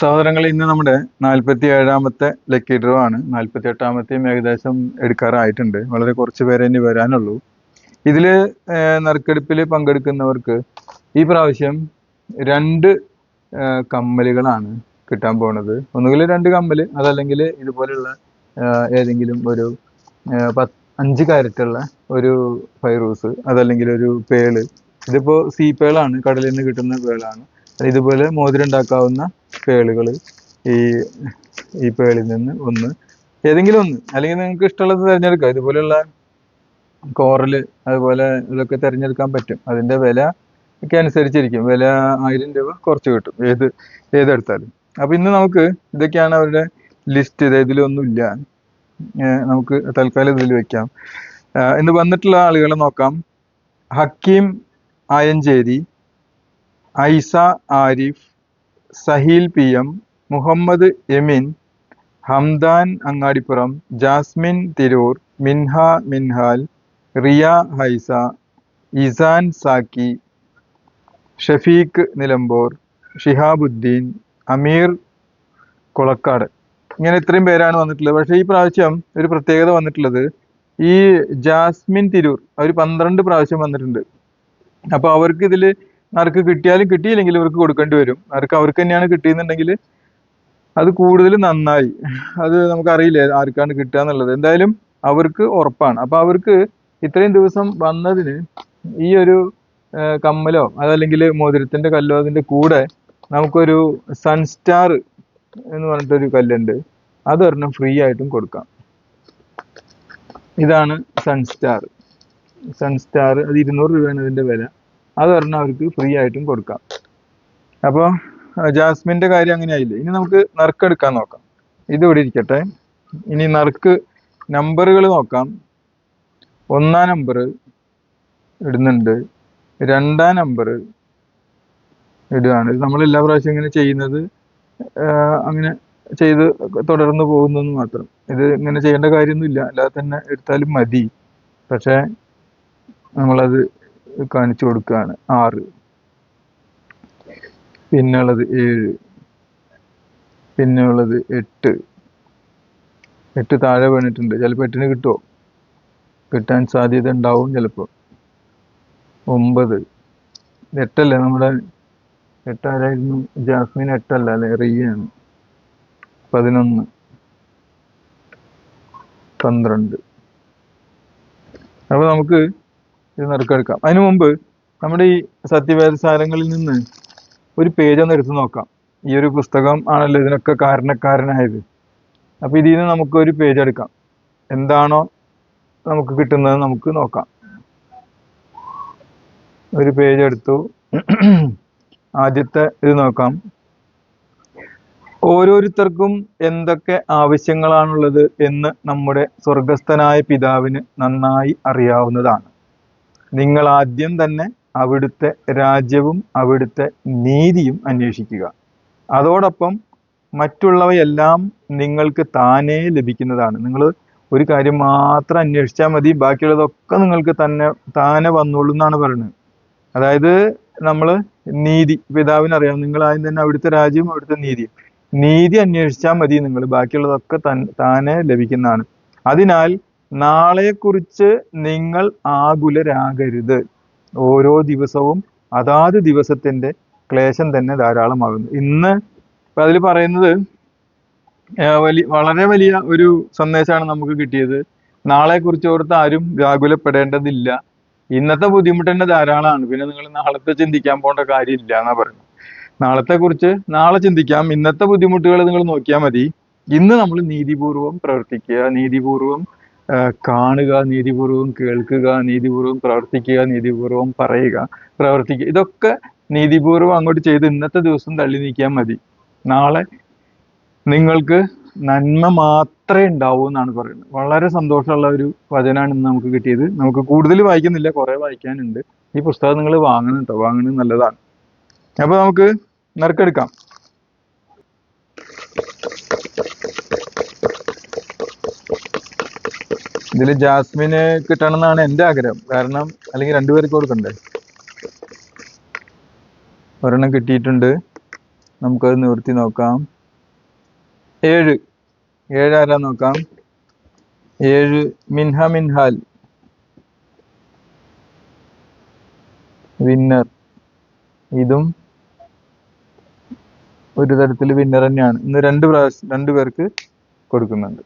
സഹോദരങ്ങൾ ഇന്ന് നമ്മുടെ നാൽപ്പത്തി ഏഴാമത്തെ ലക്കി ഡ്രോ ആണ്. നാൽപ്പത്തി എട്ടാമത്തെയും ഏകദേശം എടുക്കാറായിട്ടുണ്ട്. വളരെ കുറച്ച് പേരെ ഇനി വരാനുള്ളൂ. ഇതിൽ നറുക്കെടുപ്പിൽ പങ്കെടുക്കുന്നവർക്ക് ഈ പ്രാവശ്യം രണ്ട് കമ്മലുകളാണ് കിട്ടാൻ പോണത്. ഒന്നുകിൽ രണ്ട് കമ്മൽ അതല്ലെങ്കിൽ ഇതുപോലെയുള്ള ഏതെങ്കിലും ഒരു പത്ത് അഞ്ച് കാരറ്റുള്ള ഒരു ഫൈറൂസ് അതല്ലെങ്കിൽ ഒരു പേൾ. ഇതിപ്പോ സീ പേളാണ് കടലിൽ നിന്ന് കിട്ടുന്ന പേളാണ്. ഇതുപോലെ മോതിരം ഉണ്ടാക്കാവുന്ന പേളുകൾ ഈ ഈ പേളിൽ നിന്ന് ഒന്ന് ഏതെങ്കിലും ഒന്ന് അല്ലെങ്കിൽ നിങ്ങൾക്ക് ഇഷ്ടമുള്ളത് തിരഞ്ഞെടുക്കാം. ഇതുപോലെയുള്ള കോറൽ അതുപോലെ ഇതൊക്കെ തിരഞ്ഞെടുക്കാൻ പറ്റും. അതിന്റെ വില ഒക്കെ അനുസരിച്ചിരിക്കും. വില ആയിരം രൂപ കുറച്ച് കിട്ടും. ഏത് ഏതെടുത്താലും. അപ്പോൾ ഇന്ന് നമുക്ക് ഇതൊക്കെയാണ് അവരുടെ ലിസ്റ്റ്. ഇത് ഇതിലൊന്നുമില്ല. നമുക്ക് തൽക്കാലം ഇതിൽ വെക്കാം. ഇന്ന് വന്നിട്ടുള്ള ആളുകളെ നോക്കാം. Hakeem Ayancheri Aisa Arif Saheel P M Muhammad Emin Hamdan Angadipuram Jasmin Tirur Minha Minhal Riya Haisa Isan Zaki Shafeeq Nilambur Shihabuddin Ameer Kolakkad. ഇങ്ങനെ ഇത്രയും പേരാണ് വന്നിട്ടുള്ളത്. പക്ഷേ ഈ പ്രാവശ്യം ഒരു പ്രത്യേകത വന്നിട്ടുള്ളത്. ഈ ജാസ്മിൻ തിരൂർ അവർ പന്ത്രണ്ട് പ്രാവശ്യം വന്നിട്ടുണ്ട്. അപ്പോൾ അവർക്ക് ഇതിൽ നറുക്ക് കിട്ടിയാലും കിട്ടിയില്ലെങ്കിലും ഇവർക്ക് കൊടുക്കേണ്ടി വരും. ആർക്ക് അവർക്ക് തന്നെയാണ് കിട്ടിയെന്നുണ്ടെങ്കിൽ അത് കൂടുതൽ നന്നായി. അത് നമുക്കറിയില്ല ആർക്കാണ് കിട്ടുക എന്നുള്ളത്. എന്തായാലും അവർക്ക് ഉറപ്പാണ്. അപ്പൊ അവർക്ക് ഇത്രയും ദിവസം വന്നതിന് ഈ ഒരു കമ്മലോ അതല്ലെങ്കിൽ മോതിരത്തിന്റെ കല്ലോ അതിന്റെ കൂടെ നമുക്കൊരു സൺസ്റ്റാർ എന്ന് പറഞ്ഞിട്ടൊരു കല്ലുണ്ട്. അതൊരെണ്ണം ഫ്രീ ആയിട്ടും കൊടുക്കാം. ഇതാണ് സൺസ്റ്റാർ. സൺസ്റ്റാർ അത് ഇരുന്നൂറ് രൂപയാണ് ഇതിന്റെ വില. അതൊരെണ്ണം അവർക്ക് ഫ്രീ ആയിട്ടും കൊടുക്കാം. അപ്പോൾ ജാസ്മിന്റെ കാര്യം അങ്ങനെ ആയില്ലേ? ഇനി നമുക്ക് നറുക്കെടുക്കാൻ നോക്കാം. ഇത് ഇവിടെ ഇരിക്കട്ടെ. ഇനി നറുക്ക് നമ്പറുകൾ നോക്കാം. ഒന്നാം നമ്പർ ഇടുന്നുണ്ട്. രണ്ടാം നമ്പർ ഇടുകയാണ്. നമ്മൾ എല്ലാ പ്രാവശ്യം ഇങ്ങനെ ചെയ്യുന്നത് അങ്ങനെ ചെയ്ത് തുടർന്ന് പോകുന്നെന്ന് മാത്രം. ഇത് ഇങ്ങനെ ചെയ്യേണ്ട കാര്യമൊന്നുമില്ല. അല്ലാതെ തന്നെ എടുത്താലും മതി. പക്ഷേ നമ്മളത് കാണിച്ചു കൊടുക്കുകയാണ് ആറ്. പിന്നുള്ളത് ഏഴ്. പിന്നെയുള്ളത് എട്ട്. എട്ട് താഴെ വീണിട്ടുണ്ട്. ചിലപ്പോൾ എട്ടിന് കിട്ടുമോ കിട്ടാൻ സാധ്യത ഉണ്ടാവും ചിലപ്പോൾ ഒമ്പത്. എട്ടല്ലേ നമ്മുടെ? എട്ടാരായിരുന്നു? ജാസ്മിൻ എട്ടല്ല അല്ലേ? റിയാണ്. പതിനൊന്ന്. പന്ത്രണ്ട്. അപ്പോൾ നമുക്ക് ഇത് നറുക്കെടുക്കാം അതിനു മുമ്പ് നമ്മുടെ ഈ സത്യവേദസാരങ്ങളിൽ നിന്ന് ഒരു പേജ് ഒന്ന് എടുത്തു നോക്കാം. ഈ ഒരു പുസ്തകം ആണല്ലോ ഇതിനൊക്കെ കാരണക്കാരനായത്. അപ്പൊ ഇതിൽ നിന്ന് നമുക്ക് ഒരു പേജ് എടുക്കാം. എന്താണോ നമുക്ക് കിട്ടുന്നത് നമുക്ക് നോക്കാം. ഒരു പേജ് എടുത്തു. ആദ്യത്തെ ഇത് നോക്കാം. ഓരോരുത്തർക്കും എന്തൊക്കെ ആവശ്യങ്ങളാണുള്ളത് എന്ന് നമ്മുടെ സ്വർഗസ്ഥനായ പിതാവിന് നന്നായി അറിയാവുന്നതാണ്. നിങ്ങൾ ആദ്യം തന്നെ അവിടുത്തെ രാജ്യവും അവിടുത്തെ നീതിയും അന്വേഷിക്കുക. അതോടൊപ്പം മറ്റുള്ളവയെല്ലാം നിങ്ങൾക്ക് താനേ ലഭിക്കുന്നതാണ്. നിങ്ങൾ ഒരു കാര്യം മാത്രം അന്വേഷിച്ചാൽ മതി. ബാക്കിയുള്ളതൊക്കെ നിങ്ങൾക്ക് തന്നെ താനെ വന്നോളൂ എന്നാണ് പറയുന്നത്. അതായത് നമ്മൾ നീതി പിതാവിനറിയാം നിങ്ങൾ ആദ്യം തന്നെ അവിടുത്തെ രാജ്യവും അവിടുത്തെ നീതിയും. നീതി അന്വേഷിച്ചാൽ മതി നിങ്ങൾ. ബാക്കിയുള്ളതൊക്കെ താനെ ലഭിക്കുന്നതാണ്. അതിനാൽ നാളെക്കുറിച്ച് നിങ്ങൾ ആകുലരാകരുത്. ഓരോ ദിവസവും അതാത് ദിവസത്തിന്റെ ക്ലേശം തന്നെ ധാരാളമാകുന്നു. ഇന്ന് ഇപ്പം അതിൽ പറയുന്നത് വലിയ വളരെ വലിയ ഒരു സന്ദേശമാണ് നമുക്ക് കിട്ടിയത്. നാളെ കുറിച്ച് ഓർത്ത് ആരും വ്യാകുലപ്പെടേണ്ടതില്ല. ഇന്നത്തെ ബുദ്ധിമുട്ട് തന്നെ ധാരാളമാണ്. പിന്നെ നിങ്ങൾ നാളത്തെ ചിന്തിക്കാൻ പോകേണ്ട കാര്യമില്ല എന്നാ പറയുന്നത്. നാളത്തെ കുറിച്ച് നാളെ ചിന്തിക്കാം. ഇന്നത്തെ ബുദ്ധിമുട്ടുകൾ നിങ്ങൾ നോക്കിയാൽ മതി. ഇന്ന് നമ്മൾ നീതിപൂർവം പ്രവർത്തിക്കുക. നീതിപൂർവം കാണുക നീതിപൂർവം കേൾക്കുക നീതിപൂർവം പ്രവർത്തിക്കുക നീതിപൂർവം പറയുക പ്രവർത്തിക്കുക. ഇതൊക്കെ നീതിപൂർവം അങ്ങോട്ട് ചെയ്ത് ഇന്നത്തെ ദിവസം തള്ളി നീക്കിയാൽ മതി. നാളെ നിങ്ങൾക്ക് നന്മ മാത്രമേ ഉണ്ടാവൂ എന്നാണ് പറയുന്നത്. വളരെ സന്തോഷമുള്ള ഒരു വചനമാണ് ഇന്ന് നമുക്ക് കിട്ടിയത്. നമുക്ക് കൂടുതൽ വായിക്കുന്നില്ല കുറേ വായിക്കാനുണ്ട്. ഈ പുസ്തകം നിങ്ങൾ വാങ്ങണം കേട്ടോ വാങ്ങണത് നല്ലതാണ്. അപ്പോൾ നമുക്ക് നറുക്കെടുക്കാം. ഇതിൽ ജാസ്മിന് കിട്ടണം എന്നാണ് എന്റെ ആഗ്രഹം. കാരണം അല്ലെങ്കിൽ രണ്ടുപേർക്ക് കൊടുക്കണ്ടേ? ഒരെണ്ണം കിട്ടിയിട്ടുണ്ട്. നമുക്കത് നിവർത്തി നോക്കാം. ഏഴ്. ഏഴ് ആരാ നോക്കാം? ഏഴ് മിൻഹ മിൻഹാൽ. വിന്നർ. ഇതും ഒരു തരത്തിൽ വിന്നർ തന്നെയാണ്. ഇന്ന് രണ്ട് പ്രാവശ്യം രണ്ട് പേർക്ക് കൊടുക്കുന്നുണ്ട്.